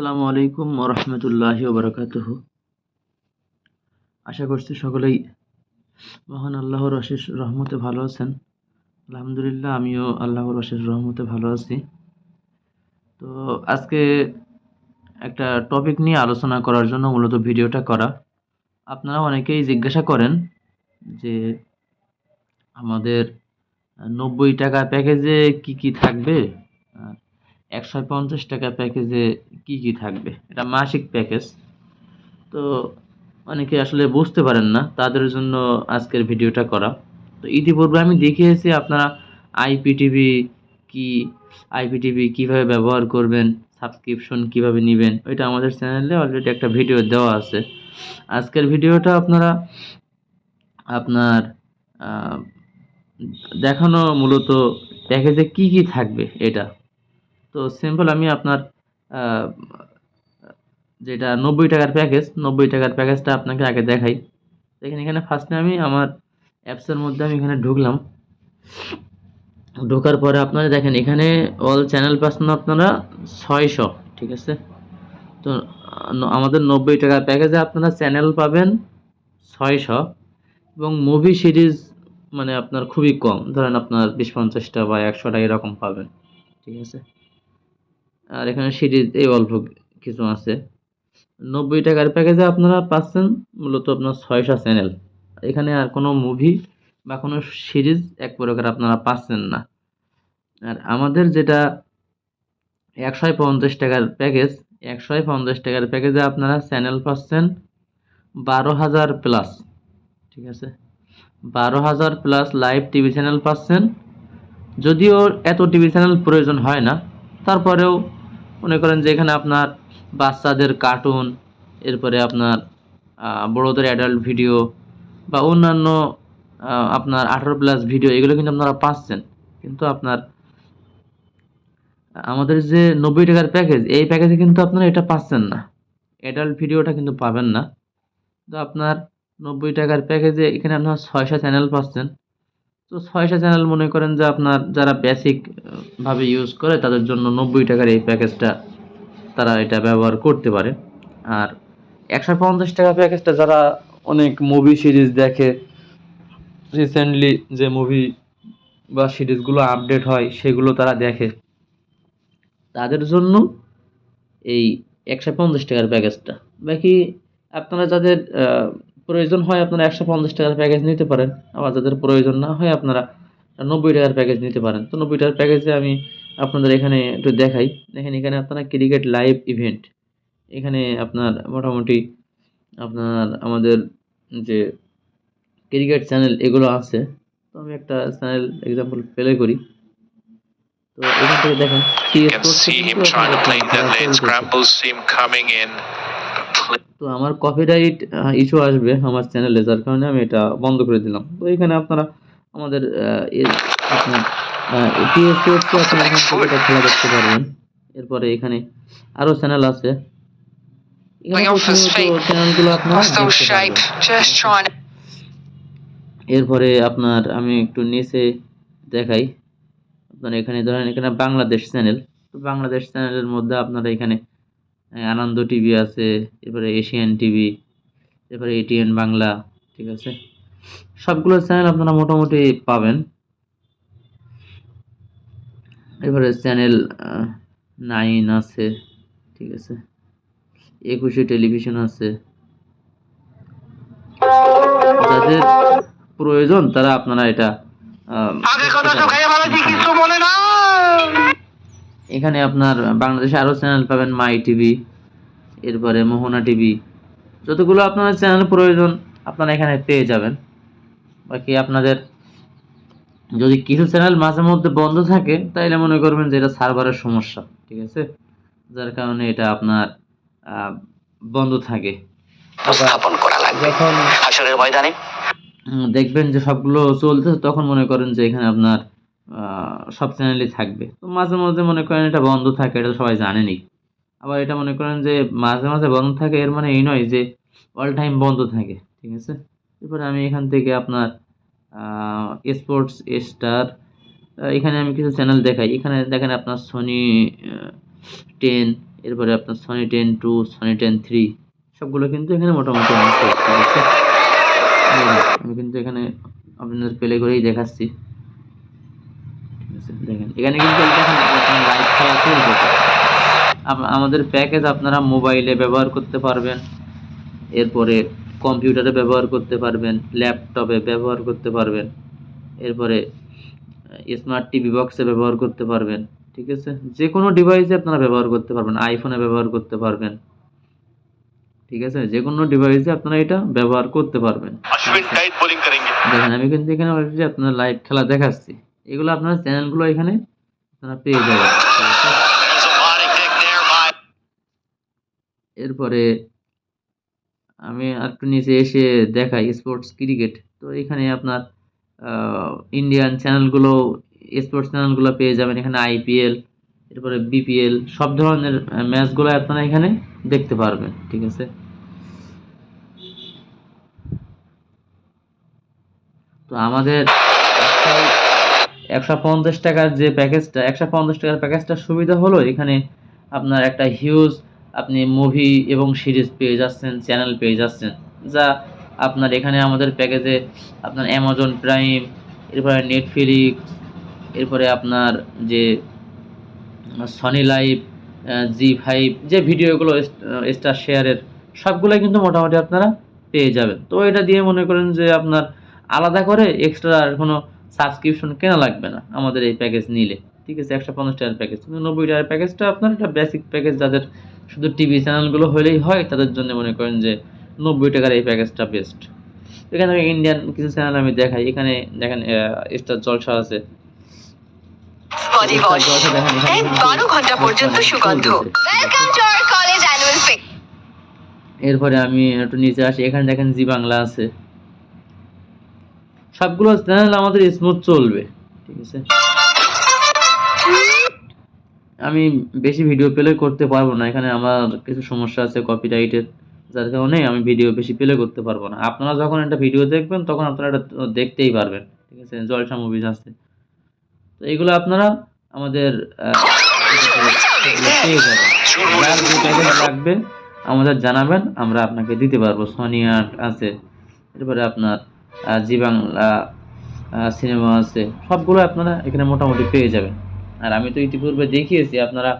আসসালামু আলাইকুম ওরহমতুল্লাহি ওবরাকাতুহ আশা করছি সকলেই মহান আল্লাহর অশেষ রহমতে ভালো আছেন। আলহামদুলিল্লাহ, আমিও আল্লাহর অশেষ রহমতে ভালো আছি। তো আজকে একটা টপিক নিয়ে আলোচনা করার জন্য মূলত ভিডিওটা করা। আপনারা অনেকেই জিজ্ঞাসা করেন যে আমাদের নব্বই টাকা প্যাকেজে কি কি থাকবে? একশো পঞ্চাশ টাকা প্যাকেজে কি কি থাকবে? এটা মাসিক প্যাকেজ তো অনেকে আসলে বুঝতে পারেন না, তাদের জন্য আজকের ভিডিওটা করা। তো ইতিপূর্বে আমি দেখিয়েছি আপনারা আইপিটিভি কি আইপিটিভি কীভাবে ব্যবহার করবেন সাবস্ক্রিপশন কীভাবে নেবেন, ওইটা আমাদের চ্যানেলে অলরেডি একটা ভিডিও দেওয়া আছে। আজকের ভিডিওটা আপনারা, আপনার দেখানো মূলত প্যাকেজে কি কি থাকবে এটা। তো সিম্পল আমি আপনার যেটা নব্বই টাকার প্যাকেজ নব্বই টাকার প্যাকেজটা আপনাকে আগে দেখাই। দেখেন, এখানে ফার্স্টে আমি আমার অ্যাপসের মধ্যে আমি এখানে ঢুকলাম। ঢোকার পরে আপনারা দেখেন, এখানে অল চ্যানেল পাচ্ছেন আপনারা ছয়শো, ঠিক আছে? তো আমাদের নব্বই টাকার প্যাকেজে আপনারা চ্যানেল পাবেন ছয়শো এবং মুভি সিরিজ মানে আপনার খুবই কম। ধরেন আপনার বিশ পঞ্চাশটা বা একশোটা এরকম পাবেন, ঠিক আছে? আর এখানে সিরিজ এই অল্প কিছু আছে। নব্বই টাকার প্যাকেজে আপনারা পাচ্ছেন মূলত আপনার ছয়শো চ্যানেল এখানে আর কোনো মুভি বা কোনো সিরিজ এক প্রকার আপনারা পাচ্ছেন না। আর আমাদের যেটা একশো পঞ্চাশ টাকার প্যাকেজ একশো পঞ্চাশ টাকার প্যাকেজে আপনারা চ্যানেল পাচ্ছেন বারো হাজার প্লাস ঠিক আছে? বারো হাজার প্লাস লাইভ টিভি চ্যানেল পাচ্ছেন। যদিও এত টিভি চ্যানেল প্রয়োজন হয় না, তারপরেও মনে করেন যে এখানে আপনার বাচ্চাদের কার্টুন এরপরে আপনার বড়োদের অ্যাডাল্ট ভিডিও বা অন্যান্য আপনার আঠারো প্লাস ভিডিও এগুলো কিন্তু আপনারা পাচ্ছেন। কিন্তু আপনার, আমাদের যে নব্বই টাকার প্যাকেজ এই প্যাকেজে কিন্তু আপনারা এটা পাচ্ছেন না। অ্যাডাল্ট ভিডিওটা কিন্তু পাবেন না। তো আপনার নব্বই টাকার প্যাকেজে এখানে আপনার ছয়শো চ্যানেল পাচ্ছেন। তো ছয়শো চ্যানেল মনে করেন যে আপনার যারা বেসিক ভাবে ইউজ করে, তাদের জন্য নব্বই টাকার এই প্যাকেজটা তারা এটা ব্যবহার করতে পারে। আর একশো পঞ্চাশ টাকা প্যাকেজটা যারা অনেক মুভি সিরিজ দেখে রিসেন্টলি যে মুভি বা সিরিজগুলো আপডেট হয়, সেগুলো তারা দেখে। তাদের জন্য এই একশো পঞ্চাশ টাকার প্যাকেজটা বাকি আপনারা যাদের প্রয়োজন হয় আপনারা একশো পঞ্চাশ টাকার প্যাকেজ নিতে পারেন। আবার যাদের প্রয়োজন না হয় আপনারা নব্বই টাকার প্যাকেজ নিতে পারেন। তো নব্বই টাকার প্যাকেজে আমি আপনাদের এখানে একটু দেখাই। দেখেন এখানে আপনারা ক্রিকেট লাইভ ইভেন্ট এখানে আপনার মোটামুটি আপনার আমাদের যে ক্রিকেট চ্যানেল এগুলো আছে। তো আমি একটা চ্যানেল এক্সাম্পল প্লে করি। তো এখান থেকে দেখেন তো আমার কপিরাইট ইস্যু আসবে আমার চ্যানেলে যার কারণে আমি এটা বন্ধ করে দিলাম। তো এখানে আপনারা আমাদের আপনার টিএসপি হচ্ছে আপনারা এখান থেকে এটা খেলা দেখতে পারবেন। এরপরে এখানে আরও চ্যানেল আছে. এরপরে আপনার আমি একটু নিচে দেখাই। আপনার এখানে ধরেন এখানে বাংলাদেশ চ্যানেল তো বাংলাদেশ চ্যানেলের মধ্যে আপনারা এখানে আনন্দ টিভি আছে এরপরে এশিয়ান টিভি এরপরে এটিএন বাংলা ঠিক আছে? সবগুলো চ্যানেল আপনারা মোটামুটি পাবেন। এবারে চ্যানেল নাইন আছে ঠিক আছে? একুশে টেলিভিশন আছে। যাদের প্রয়োজন তারা আপনারা এটা আহ, দেখতে পারেন। এখানে আপনার বাংলাদেশে আরও চ্যানেল পাবেন মাই টিভি এরপরে মোহনা টিভি। যতগুলো আপনার চ্যানেল প্রয়োজন আপনারা এখানে পেয়ে যাবেন। বাকি আপনাদের যদি কিছু চ্যানেল মাঝে মধ্যে বন্ধ থাকে তাইলে মনে করবেন যে এটা সার্ভারের সমস্যা ঠিক আছে? যার কারণে এটা আপনার আহ, বন্ধ থাকে। উপস্থাপন করা লাগবে। যখন আসরের ময়দানে। দেখবেন যে সবগুলো চলতেছে তখন মনে করেন যে এখানে আপনার সব চ্যানেলই থাকবে। তো মাঝে মাঝে মনে করেন এটা বন্ধ থাকে, এটা সবাই জানেনই। আবার এটা মনে করেন যে মাঝে মাঝে বন্ধ থাকে, এর মানে এই নয় যে অল টাইম বন্ধ থাকে, ঠিক আছে? এরপরে আমি এখান থেকে আপনার স্পোর্টস স্টার এখানে আমি কিছু চ্যানেল দেখাই। এখানে দেখেন আপনার সনি টেন এরপরে আপনার Sony ten two Sony ten three সবগুলো কিন্তু এখানে মোটামুটি আমি কিন্তু এখানে আপনাদের প্লে করেই দেখাচ্ছি। এখানে কিন্তু লাইট খেলা চলবে আমাদের প্যাকেজ আপনারা মোবাইলে ব্যবহার করতে পারবেন এরপরে কম্পিউটারে ব্যবহার করতে পারবেন ল্যাপটপে ব্যবহার করতে পারবেন এরপরে স্মার্ট টিভি বক্সে ব্যবহার করতে পারবেন ঠিক আছে? যে কোনো ডিভাইসে আপনারা ব্যবহার করতে পারবেন আইফোনে ব্যবহার করতে পারবেন ঠিক আছে? যে কোনো ডিভাইসে আপনারা এটা ব্যবহার করতে পারবেন। দেখেন আমি কিন্তু এখানে আপনার লাইভ খেলা দেখাচ্ছি। এগুলো আপনার চ্যানেলগুলো এখানে আপনারা পেয়ে যাবেন। এরপরে আমি একটু নিচে এসে দেখাই স্পোর্টস ক্রিকেট তো এখানে আপনার ইন্ডিয়ান চ্যানেলগুলো স্পোর্টস চ্যানেলগুলো পেয়ে যাবেন। এখানে আইপিএল এরপরে বিপিএল সব ধরনের ম্যাচগুলো আপনারা এখানে দেখতে পারবেন, ঠিক আছে? তো আমাদের একশো পঞ্চাশ টাকার যে প্যাকেজটা একশো পঞ্চাশ টাকার প্যাকেজটার সুবিধা হলো এখানে আপনার একটা হিউজ আপনি মুভি এবং সিরিজ পেয়ে যাচ্ছেন চ্যানেল পেয়ে যাচ্ছেন। যা আপনার এখানে আমাদের প্যাকেজে আপনার অ্যামাজন প্রাইম এরপরে নেটফ্লিক্স এরপরে আপনার যে সনি লাইভ জি ফাইভ যে ভিডিওগুলো স্টার শেয়ারের সবগুলোই কিন্তু মোটামুটি আপনারা পেয়ে যাবেন। তো এটা দিয়ে মনে করেন যে আপনার আলাদা করে এক্সট্রা আর কোনো সাবস্ক্রিপশন কেনা লাগবে না আমাদের এই প্যাকেজ নিলে। ঠিক আছে একশো পঞ্চাশ টাকার প্যাকেজ কিন্তু নব্বই টাকার প্যাকেজটা আপনার একটা বেসিক প্যাকেজ যাদের শুধু টিভি চ্যানেলগুলো হলেই হয় তাদের জন্য মনে করেন যে নব্বই টাকার এই প্যাকেজটা বেস্ট এখানে ইন্ডিয়ান কিছু চ্যানেল আমি দেখাই। এখানে দেখেন স্টার জলসা আছে। বডি ওয়াশ জলসা দেখেন এখানে এক কিন্তু বারো ঘণ্টা পর্যন্ত সুগন্ধ। Welcome to our college annual fest এরপরে আমি একটু নিচে আসি। এখানে দেখেন জি বাংলা আছে। সবগুলো চ্যানেল আমাদের স্মুথ চলবে, ঠিক আছে? আমি বেশি ভিডিও প্লে করতে পারব না, এখানে আমার কিছু সমস্যা আছে কপিরাইটের যার কারণে আমি ভিডিও বেশি প্লে করতে পারব না। আপনারা যখন একটা ভিডিও দেখবেন, তখন আপনারা এটা দেখতেই পারবেন, ঠিক আছে? জলসা মুভিজ আছে। তো এগুলো আপনারা আমাদের লাগবে, আমাদের জানাবেন, আমরা আপনাকে দিতে পারব। সনি আর্ট আছে, এরপরে আপনার জি বাংলা সিনেমা আছে সবগুলো আপনারা এখানে মোটামুটি পেয়ে যাবেন। আর আমি তো ইতিপূর্বে দেখিয়েছি, আপনারা,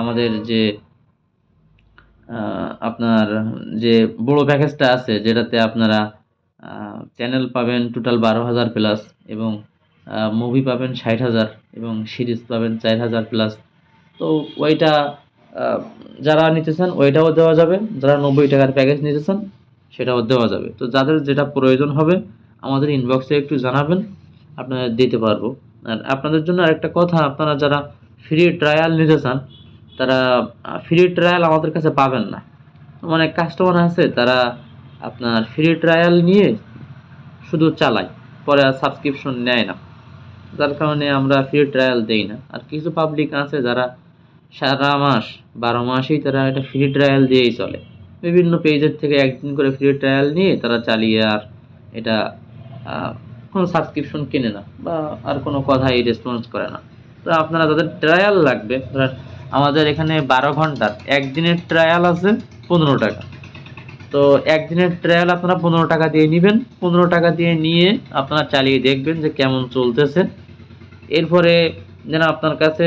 আমাদের যে আপনার যে বড় প্যাকেজটা আছে, যেটাতে আপনারা চ্যানেল পাবেন টোটাল বারো হাজার প্লাস এবং মুভি পাবেন ষাট হাজার এবং সিরিজ পাবেন চার হাজার প্লাস তো ওইটা যারা নিতে চান, ওইটাও দেওয়া যাবে। যারা নব্বই টাকার প্যাকেজ নিতে চান সেটাও দেওয়া যাবে। তো যাদের যেটা প্রয়োজন হবে, আমাদের ইনবক্সে একটু জানাবেন, আপনারা দিতে পারব। আর আপনাদের জন্য আরেকটা কথা, আপনারা যারা ফ্রি ট্রায়াল নিতে চান, তারা ফ্রি ট্রায়াল আমাদের কাছে পাবেন না। অনেক কাস্টমার আছে, তারা আপনার ফ্রি ট্রায়াল নিয়ে শুধু চালায়, পরে আর সাবস্ক্রিপশন নেয় না। যার কারণে আমরা ফ্রি ট্রায়াল দেই না। আর কিছু পাবলিক আছে যারা সারা মাস, বারো মাসেই তারা এটা ফ্রি ট্রায়াল দিয়েই চলে। বিভিন্ন পেজের থেকে একদিন করে ফ্রি ট্রায়াল নিয়ে তারা চালিয়ে আর এটা কোনো সাবস্ক্রিপশন কেনে না বা আর কোনো কথাই রেসপন্স করে না। তো আপনারা তাদের ট্রায়াল লাগবে। আমাদের এখানে বারো ঘণ্টার একদিনের ট্রায়াল আছে পনেরো টাকা। তো একদিনের ট্রায়াল আপনারা পনেরো টাকা দিয়ে নেবেন। পনেরো টাকা দিয়ে নিয়ে আপনারা চালিয়ে দেখবেন যে কেমন চলতেছে। এরপরে যেন আপনার কাছে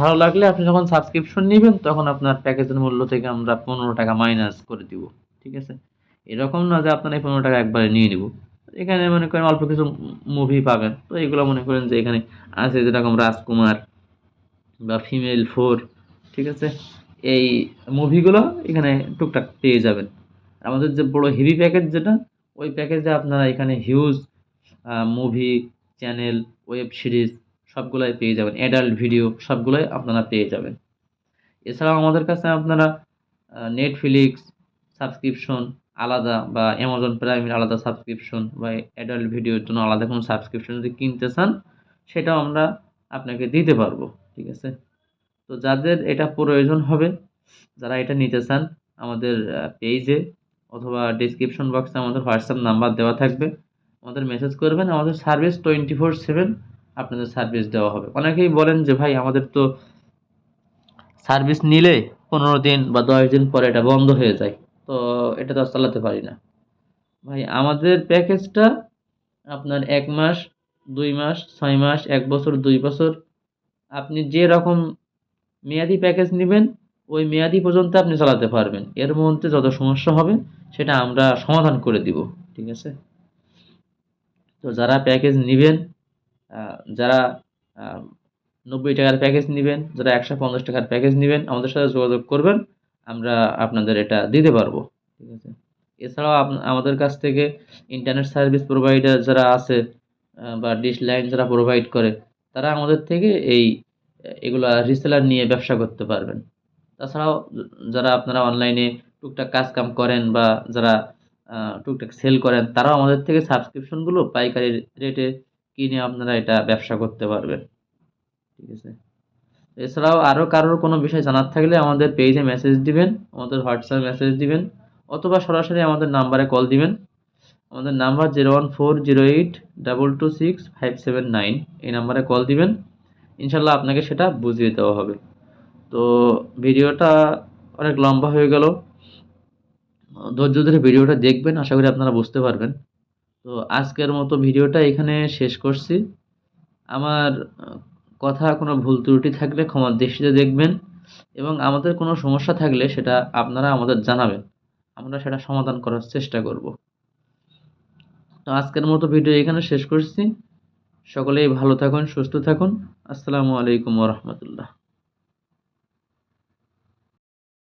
ভালো লাগলে আপনি যখন সাবস্ক্রিপশন নেবেন, তখন আপনার প্যাকেজের মূল্য থেকে আমরা পনেরো টাকা মাইনাস করে দিব, ঠিক আছে? এরকম না যে আপনার এই পনেরো টাকা একবারে নিয়ে নিব। এখানে মনে করেন অল্প কিছু মুভি পাবেন, তো এগুলো মনে করেন যে এখানে আছে যেরকম রাজকুমার বা ফিমেল ফোর ঠিক আছে? এই মুভিগুলো এখানে টুকটাক পেয়ে যাবেন। আমাদের যে বড় হেভি প্যাকেজ যেটা, ওই প্যাকেজে আপনারা এখানে huge movie channel web series সবগুলাই পেয়ে যাবেন। অ্যাডাল্ট ভিডিও সবগুলোই আপনারা পেয়ে যাবেন। এছাড়াও আমাদের কাছে আপনারা নেটফ্লিক্স সাবস্ক্রিপশন আলাদা বা অ্যামাজন প্রাইমের আলাদা সাবস্ক্রিপশন বা অ্যাডাল্ট ভিডিওর জন্য আলাদা কোনো সাবস্ক্রিপশন যদি কিনতে চান, সেটাও আমরা আপনাকে দিতে পারব, ঠিক আছে? তো যাদের এটা প্রয়োজন হবে, যারা এটা নিতে চান, আমাদের পেজে অথবা ডিসক্রিপশন বক্সে আমাদের হোয়াটসঅ্যাপ নাম্বার দেওয়া থাকবে। আমাদের মেসেজ করবেন, আমাদের সার্ভিস টোয়েন্টি ফোর সেভেন আপনাদের সার্ভিস দেওয়া হবে। অনেকেই বলেন যে, ভাই, আমাদের তো সার্ভিস নিলে পনেরো দিন বা দশ দিন পরে এটা বন্ধ হয়ে যায়। তো এটা তো আর চালাতে পারি না। ভাই, আমাদের প্যাকেজটা আপনার এক মাস, দুই মাস, ছয় মাস, এক বছর, দুই বছর, আপনি যে রকম মেয়াদি প্যাকেজ নেবেন, ওই মেয়াদি পর্যন্ত আপনি চালাতে পারবেন। এর মধ্যে যত সমস্যা হবে, সেটা আমরা সমাধান করে দিব। ঠিক আছে? তো যারা প্যাকেজ নেবেন যারা নব্বই টাকার প্যাকেজ নেবেন, যারা একশো পঞ্চাশ টাকার প্যাকেজ নেবেন, আমাদের সাথে যোগাযোগ করবেন, আমরা আপনাদের এটা দিতে পারব, ঠিক আছে? এছাড়াও আমাদের কাছ থেকে ইন্টারনেট সার্ভিস প্রোভাইডার যারা আছে বা ডিশ লাইন যারা প্রোভাইড করে, তারা আমাদের থেকে এই, এগুলো রিসেলার নিয়ে ব্যবসা করতে পারবেন। তাছাড়াও যারা আপনারা অনলাইনে টুকটাক কাজ কাম করেন বা যারা টুকটাক সেল করেন, তারাও আমাদের থেকে সাবস্ক্রিপশনগুলো পাইকারি রেটে কিনে আপনারা এটা ব্যবসা করতে পারবেন। ঠিক আছে? এছাড়াও আরও কারোর কোনো বিষয় জানার থাকলে আমাদের পেজে মেসেজ দিবেন, আমাদের হোয়াটসঅ্যাপ মেসেজ দিবেন, অথবা সরাসরি আমাদের নাম্বারে কল দিবেন। আমাদের number zero one four zero eight double two six five seven nine এই নাম্বারে কল দিবেন। ইনশাল্লাহ আপনাকে সেটা বুঝিয়ে দেওয়া হবে। তো ভিডিওটা অনেক লম্বা হয়ে গেল। ধৈর্য ধরে ভিডিওটা দেখবেন, আশা করি আপনারা বুঝতে পারবেন। তো আজকের মতো ভিডিওটা এখানে শেষ করছি। আমার কথা, কোনো ভুল ত্রুটি থাকলে ক্ষমার দৃষ্টিতে দেখবেন এবং আমাদের কোনো সমস্যা থাকলে সেটা আপনারা আমাদের জানাবেন। আমরা সেটা সমাধান করার চেষ্টা করব। তো আজকের মতো ভিডিও এখানে শেষ করছি। সকলেই ভালো থাকুন, সুস্থ থাকুন। আসসালামু আলাইকুম রহমতুল্লাহ।